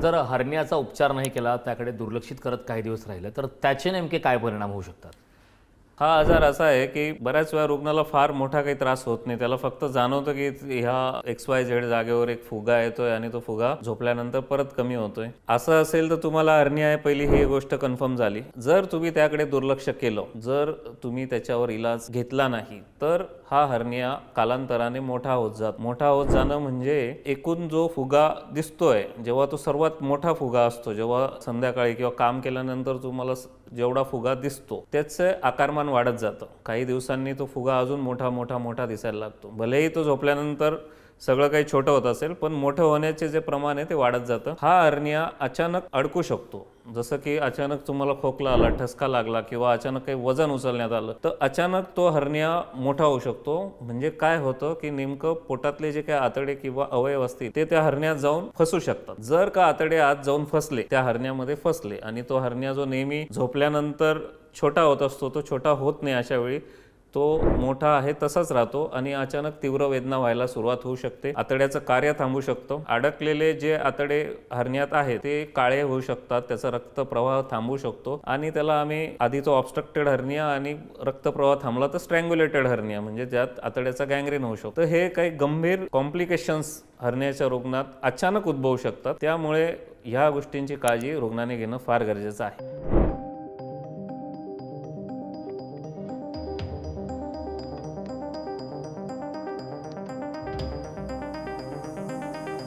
जर हर्नियाचा उपचार नाही केला त्याकडे दुर्लक्षित करत काही दिवस राहिलं तर त्याचे नेमके काय परिणाम होऊ शकतात? हा आजार असा आहे की बऱ्याच वेळा रुग्णाला फार मोठा काही त्रास होत नाही. त्याला फक्त जाणवतं की ह्या एक्स वाय झेड जागेवर एक फुगा येतोय आणि तो फुगा झोपल्यानंतर परत कमी होतोय. असं असेल तर तुम्हाला हर्निया आहे पहिली ही गोष्ट कन्फर्म झाली. जर तुम्ही त्याकडे दुर्लक्ष केलं जर तुम्ही त्याच्यावर इलाज घेतला नाही तर हा हर्निया कालांतराने मोठा होत जात मोठा होत जाणं म्हणजे एकूण जो फुगा दिसतोय जेव्हा तो सर्वात मोठा फुगा असतो जेव्हा संध्याकाळी किंवा काम केल्यानंतर तुम्हाला जेवढा फुगा दिसतो त्याचं आकारमान वाढत जातं. काही दिवसांनी तो फुगा अजून मोठा मोठा मोठा दिसायला लागतो. भलेही तो झोपल्यानंतर सगळं काही छोटं होत असेल पण मोठं होण्याचे जे प्रमाण आहे ते वाढत जातं. हा अर्निया अचानक अडकू शकतो. जसं की अचानक तुम्हाला खोकला आला ठसका लागला किंवा अचानक काही वजन उचलण्यात आलं तर अचानक तो हर्निया मोठा होऊ शकतो. म्हणजे काय होतं की नेमकं पोटातले जे काही आतडे किंवा अवयव असतील ते त्या हरण्यात जाऊन फसू शकतात. जर का आतडे आत जाऊन फसले त्या हरण्यामध्ये फसले आणि तो हरण्या जो नेहमी झोपल्यानंतर छोटा होत असतो तो छोटा होत नाही अशा वेळी. तो मोठा आहे तसाच राहतो आणि अचानक तीव्र वेदना व्हायला सुरुवात होऊ शकते. आतड्याचं कार्य थांबू शकतो. अडकलेले जे आतडे हरण्यात आहे ते काळे होऊ शकतात त्याचा रक्तप्रवाह थांबू शकतो आणि त्याला आम्ही आधी तो ऑब्स्ट्रक्टेड हर्निया आणि रक्तप्रवाह थांबला तर स्ट्रँग्युलेटेड हर्निया म्हणजे ज्यात आतड्याचा गँग्रेन होऊ शकतो. हे काही गंभीर कॉम्प्लिकेशन्स हरण्याच्या रुग्णात अचानक उद्भवू शकतात. त्यामुळे ह्या गोष्टींची काळजी रुग्णाने घेणं फार गरजेचं आहे.